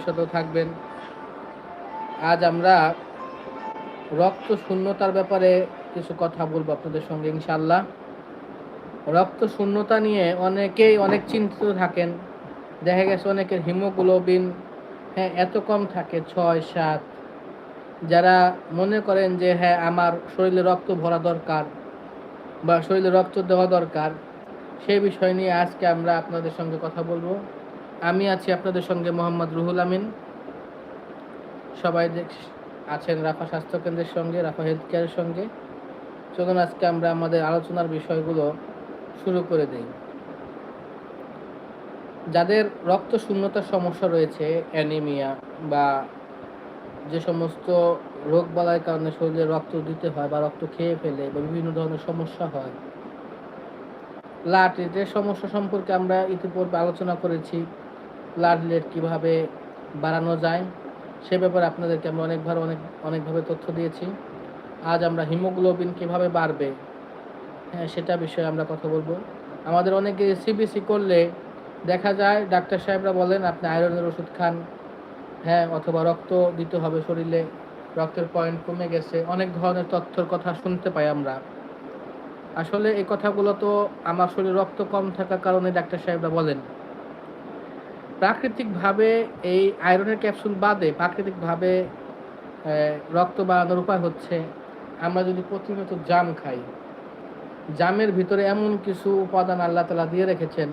ভবিষ্যতেও থাকবেন। আজ আমরা রক্ত শূন্যতার ব্যাপারে কিছু কথা বলব আপনাদের সঙ্গে ইনশাল্লাহ রক্ত শূন্যতা নিয়ে অনেকেই অনেক চিন্তিত থাকেন। দেখা গেছে অনেকের হিমোগ্লোবিন হ্যাঁ এত কম থাকে, ছয়, সাত। যারা মনে করেন যে হ্যাঁ আমার শরীরে রক্ত ভরা দরকার বা শরীরে রক্ত দেওয়া দরকার সেই বিষয় নিয়ে আজকে আমরা আপনাদের সঙ্গে কথা বলব। আমি আছি আপনাদের সঙ্গে মোহাম্মদ রুহুল আমিন। সবাই আছেন রাফা স্বাস্থ্য কেন্দ্রের সঙ্গে, রাফা হেলথ কেয়ারের সঙ্গে। চলুন আজকে আমরা আমাদের আলোচনার বিষয়গুলো শুরু করে দিই। যাদের রক্ত শূন্যতার সমস্যা রয়েছে অ্যানিমিয়া বা যে সমস্ত রোগ বালার কারণে শরীরে রক্ত দিতে হয় বা রক্ত খেয়ে ফেলে বা বিভিন্ন ধরনের সমস্যা হয় প্লাটেটের সমস্যা সম্পর্কে আমরা ইতিপূর্বে আলোচনা করেছি। প্লাটলেট কীভাবে বাড়ানো যায়, সে ব্যাপারে আপনাদেরকে আমরা অনেকবার অনেক, অনেকভাবে তথ্য দিয়েছি। আজ আমরা হিমোগ্লোবিন কীভাবে বাড়বে হ্যাঁ সেটা বিষয়ে আমরা কথা বলব। আমাদের অনেকে সিবিসি করলে দেখা যায়, ডাক্তার সাহেবরা বলেন, আপনি আয়রনের ওষুধ খান হ্যাঁ অথবা রক্ত দিতে হবে শরীরে, রক্তের পয়েন্ট কমে গেছে। অনেক ধরনের তথ্যর কথা শুনতে পাই আমরা। আসলে এই কথাগুলো তো আমার শরীরে রক্ত কম থাকার কারণে ডাক্তার সাহেবরা বলেন। প্রাকৃতিকভাবে এই আয়রনের ক্যাপসুল বাদে প্রাকৃতিকভাবে রক্ত বাড়ানোর উপায় হচ্ছে আমরা যদি প্রতিনিয়ত জাম খাই। জামের ভিতরে এমন কিছু উপাদান আল্লাহ তালা দিয়ে রেখেছেন।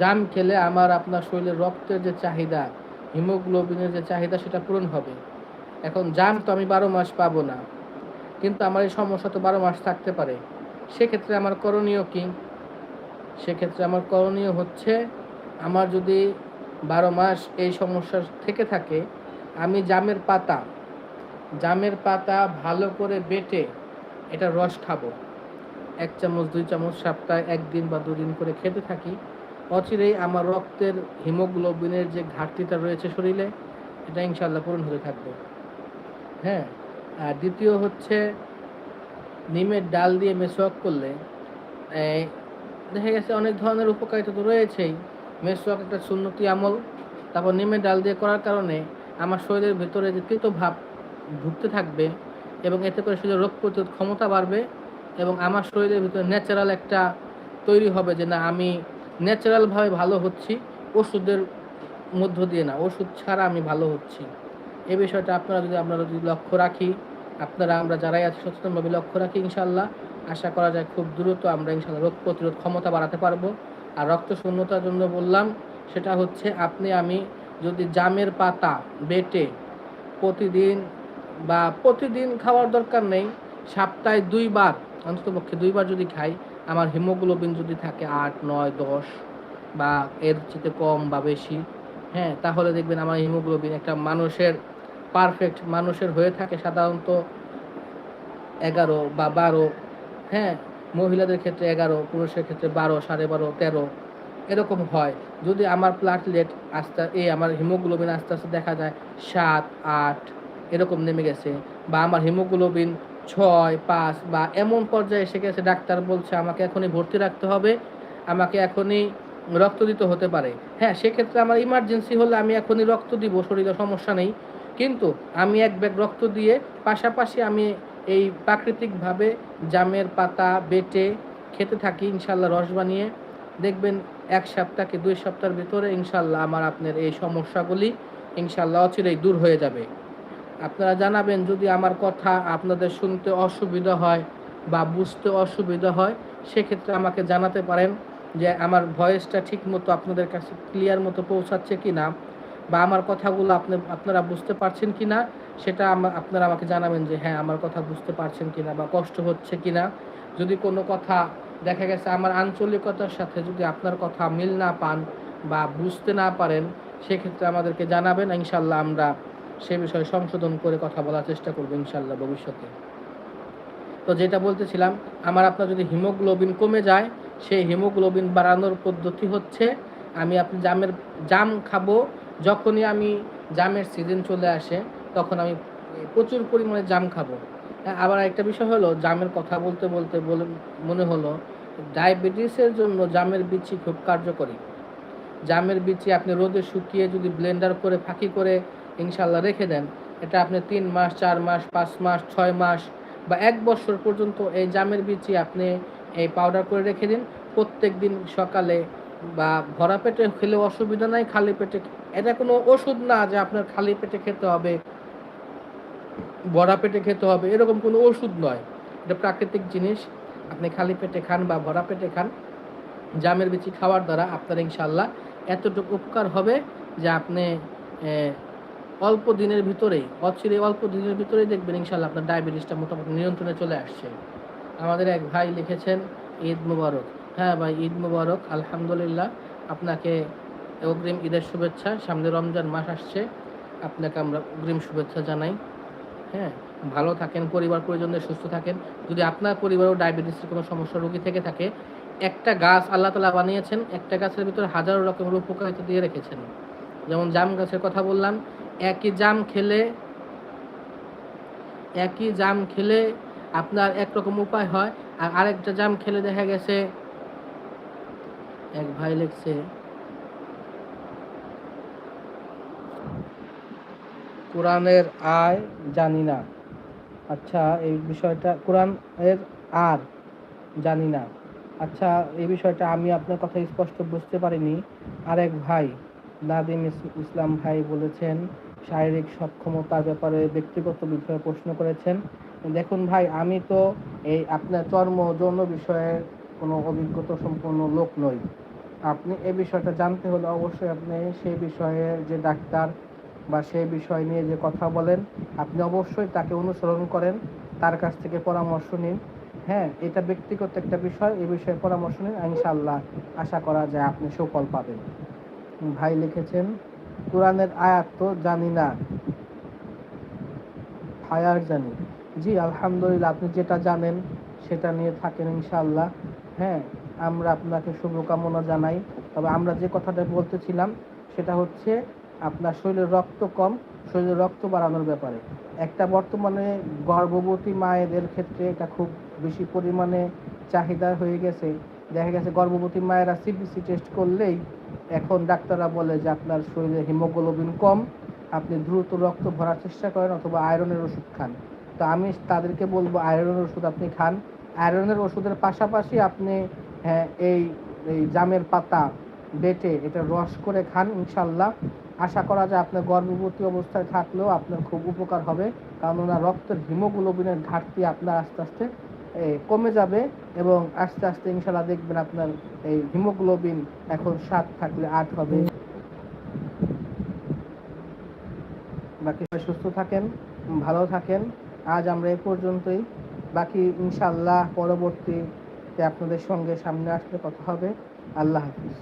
জাম খেলে আমার আপনার শরীরের রক্তের যে চাহিদা, হিমোগ্লোবিনের যে চাহিদা সেটা পূরণ হবে। এখন জাম তো আমি বারো মাস পাবো না, কিন্তু আমার এই সমস্যা তো বারো মাস থাকতে পারে। সেক্ষেত্রে আমার করণীয় কি? সেক্ষেত্রে আমার করণীয় হচ্ছে আমার যদি বারো মাস এই সমস্যা থেকে থাকে, আমি জামের পাতা জামের পাতা ভালো করে বেটে এটা রস খাব। এক চামচ, দুই চামচ সপ্তাহে একদিন বা দুদিন করে খেতে থাকি। অচিরেই আমার রক্তের হিমোগ্লোবিনের যে ঘাটতিটা রয়েছে শরীরে, এটা ইনশাল্লাহ পূরণ হতে থাকবে। হ্যাঁ আর দ্বিতীয় হচ্ছে নিমের ডাল দিয়ে মেসোয়াক করলে দেখা গেছে অনেক ধরনের উপকারিতা তো রয়েছেই। মেসোয়াক একটা সুন্নতি আমল, তারপর নিমের ডাল দিয়ে করার কারণে আমার শরীরের ভেতরে যে তিত ভাব ঢুকতে থাকবে এবং এতে করে শরীরের রোগ প্রতিরোধ ক্ষমতা বাড়বে এবং আমার শরীরের ভিতরে ন্যাচারাল একটা তৈরি হবে যে না, আমি ন্যাচারালভাবে ভালো হচ্ছি, ওষুধের মধ্য দিয়ে না, ওষুধ ছাড়া আমি ভালো হচ্ছি। এ বিষয়টা আপনারা যদি, আমরা যদি লক্ষ্য রাখি, আপনারা, আমরা যারাই আছি সচেতনভাবে লক্ষ্য রাখি ইনশাল্লাহ আশা করা যায় খুব দ্রুত আমরা ইনশাল্লাহ রোগ প্রতিরোধ ক্ষমতা বাড়াতে পারব। আর রক্ত শূন্যতার জন্য বললাম, সেটা হচ্ছে আপনি, আমি যদি জামের পাতা বেটে প্রতিদিন বা প্রতিদিন খাওয়ার দরকার নেই, সপ্তাহে দুইবার, অন্ততপক্ষে দুইবার যদি খাই, আমার হিমোগ্লোবিন যদি থাকে আট, নয়, দশ বা এর চেয়ে কম বা বেশি হ্যাঁ তাহলে দেখবেন আমার হিমোগ্লোবিন একটা মানুষের পারফেক্ট মানুষের হয়ে থাকে সাধারণত এগারো বা বারো হ্যাঁ মহিলাদের ক্ষেত্রে এগারো, পুরুষের ক্ষেত্রে বারো, সাড়ে বারো, তেরো, এরকম হয়। যদি আমার প্লাটলেট আস্তে, এই আমার হিমোগ্লোবিন আস্তে আস্তে দেখা যায়, সাত, আট, এরকম নেমে গেছে বা আমার হিমোগ্লোবিন ছয়, পাঁচ বা এমন পর্যায়ে এসে গেছে, ডাক্তার বলছে আমাকে এখনই ভর্তি রাখতে হবে, আমাকে এখনই রক্ত দিতে হতে পারে। হ্যাঁ সেক্ষেত্রে আমার ইমার্জেন্সি হলে আমি এখনই রক্ত দিব, শরীরে সমস্যা নেই। কিন্তু আমি এক ব্যাগ রক্ত দিয়ে পাশাপাশি আমি এই প্রাকৃতিকভাবে জামের পাতা বেটে খেতে থাকি, ইনশাল্লাহ রস বানিয়ে। দেখবেন এক সপ্তাহ কি দুই সপ্তাহের ভিতরে ইনশাল্লাহ আমার আপনার এই সমস্যাগুলি ইনশাল্লাহ অচিরেই দূর হয়ে যাবে। আপনারা জানাবেন যদি আমার কথা আপনাদের শুনতে অসুবিধা হয় বা বুঝতে অসুবিধা হয়, সেক্ষেত্রে আমাকে জানাতে পারেন যে আমার ভয়েসটা ঠিক মতো আপনাদের কাছে ক্লিয়ার মতো পৌঁছাচ্ছে কি না বা আমার কথাগুলো আপনি, আপনারা বুঝতে পারছেন কি না সেটা আপনারা আমাকে জানাবেন যে হ্যাঁ আমার কথা বুঝতে পারছেন কি না বা কষ্ট হচ্ছে কি না যদি কোনো কথা দেখা গেছে আমার আঞ্চলিকতার সাথে যদি আপনার কথা মিল না পান বা বুঝতে না পারেন, সেক্ষেত্রে আমাদেরকে জানাবেন। ইনশাল্লাহ আমরা সে বিষয়ে সংশোধন করে কথা বলার চেষ্টা করব ইনশাল্লাহ ভবিষ্যতে। তো যেটা বলতেছিলাম, আমার আপনার যদি হিমোগ্লোবিন কমে যায়, সেই হিমোগ্লোবিন বাড়ানোর পদ্ধতি হচ্ছে, আমি আপনি জামের, জাম খাব, যখনই আমি জামের সিজন চলে আসে তখন আমি প্রচুর পরিমাণে জাম খাব। হ্যাঁ, আবার একটা বিষয় হলো জামের কথা বলতে বলতে বলে মনে হলো ডায়াবেটিসের জন্য জামের বিচি খুব কার্যকরী। জামের বিচি আপনি রোদে শুকিয়ে যদি ব্লেন্ডার করে ফাঁকি করে ইনশাল্লাহ রেখে দেন এটা আপনি তিন মাস চার মাস পাঁচ মাস ছয় মাস বা এক বছর পর্যন্ত এই জামের বিচি আপনি এই পাউডার করে রেখে দিন। প্রত্যেক দিন সকালে বা ভরা পেটে খেলে অসুবিধা নাই খালি পেটে এটা কোনো ওষুধ না যে আপনার খালি পেটে খেতে হবে। ভরা পেটে খেতে হবে, এরকম কোনো ওষুধ নয়। এটা প্রাকৃতিক জিনিস, আপনি খালি পেটে খান বা ভরা পেটে খান, জামের বিচি খাওয়ার দ্বারা আপনার ইনশাল্লাহ এতটুকু উপকার হবে যে আপনি অল্প দিনের ভিতরেই, অচিরে অল্প দিনের ভিতরেই দেখবেন ইনশাল্লাহ আপনার ডায়াবেটিসটা মোটামুটি নিয়ন্ত্রণে চলে আসছে। আমাদের এক ভাই লিখেছেন, ঈদ মুবারক। হ্যাঁ ভাই, ঈদ মুবারক, আলহামদুলিল্লাহ। আপনাকে অগ্রিম ঈদের শুভেচ্ছা, সামনে রমজান মাস আসছে। আপনাকে আমরা অগ্রিম শুভেচ্ছা জানাই। হ্যাঁ ভালো থাকেন, পরিবার পরিজনদের সুস্থ থাকেন। যদি আপনার পরিবারেও ডায়াবেটিসের কোনো সমস্যা, রোগী থেকে থাকে, একটা গাছ আল্লাহ তালা বানিয়েছেন, একটা গাছের ভিতরে হাজারো রকমের উপকারিতা দিয়ে রেখেছেন। যেমন জাম গাছের কথা বললাম, একই জাম খেলে, একই জাম খেলে আপনার একরকম উপায় হয়, আর আরেকটা জাম খেলে দেখা গেছে, এক ভাই লিখছে কোরআনের আয় জানি না। আচ্ছা এই বিষয়টা কোরআন এর আর জানি না। আচ্ছা এই বিষয়টা আমি আপনার কথা স্পষ্ট বুঝতে পারিনি। আরেক ভাই, নাদিম ইসলাম ভাই বলেছেন, শারীরিক সক্ষমতার ব্যাপারে ব্যক্তিগত বিষয়ে প্রশ্ন করেছেন। দেখুন ভাই, আমি তো এই আপনার চর্ম যৌন বিষয়ে কোনো অভিজ্ঞতা সম্পন্ন লোক নই। আপনি এ বিষয়টা জানতে হলে অবশ্যই আপনি সেই বিষয়ে যে ডাক্তার বা সেই বিষয় নিয়ে যে কথা বলেন, আপনি অবশ্যই তাকে অনুসরণ করেন, তার কাছ থেকে পরামর্শ নিন। হ্যাঁ এটা ব্যক্তিগত একটা বিষয়, এ বিষয়ে পরামর্শ নিন ইনশাল্লাহ আশা করা যায় আপনি সুফল পাবেন। ভাই লিখেছেন, কোরআনের আয়াত তো জানি না ফায়ার জানি। জি, আলহামদুলিল্লাহ, আপনি যেটা জানেন, সেটা নিয়ে থাকেন ইনশাল্লাহ হ্যাঁ আমরা আপনাকে শুভকামনা জানাই। তবে আমরা যে কথাটা বলতেছিলাম, সেটা হচ্ছে আপনার শরীরে রক্ত কম, শরীরে রক্ত বাড়ানোর ব্যাপারে। একটা বর্তমানে গর্ভবতী মায়েদের ক্ষেত্রে এটা খুব বেশি পরিমাণে চাহিদা হয়ে গেছে। দেখা গেছে গর্ভবতী মায়েরা সিবিসি টেস্ট করলেই এখন ডাক্তাররা বলে যে আপনার শরীরে হিমোগ্লোবিন কম, আপনি দ্রুত রক্ত ভরার চেষ্টা করেন অথবা আয়রনের ওষুধ খান। তো আমি তাদেরকে বলব আয়রনের ওষুধ আপনি খান। আয়রনের ওষুধের পাশাপাশি আপনি হ্যাঁ এই এই জামের পাতা বেটে এটা রস করে খান ইনশাল্লাহ আশা করা যায় আপনার গর্ভবতী অবস্থায় থাকলেও আপনার খুব উপকার হবে। কারণ ওনার রক্তের হিমোগ্লোবিনের ঘাটতি আপনার আস্তে আস্তে কমে যাবে এবং আস্তে আস্তে ইনশাল্লাহ দেখবেন আপনার এই হিমোগ্লোবিন এখন সাত থাকলে আট হবে। বাকি সুস্থ থাকেন, ভালো থাকেন। আজ আমরা এ পর্যন্তই। বাকি ইনশাল্লাহ পরবর্তীতে আপনাদের সঙ্গে সামনে আসলে কথা হবে। আল্লাহ হাফিজ।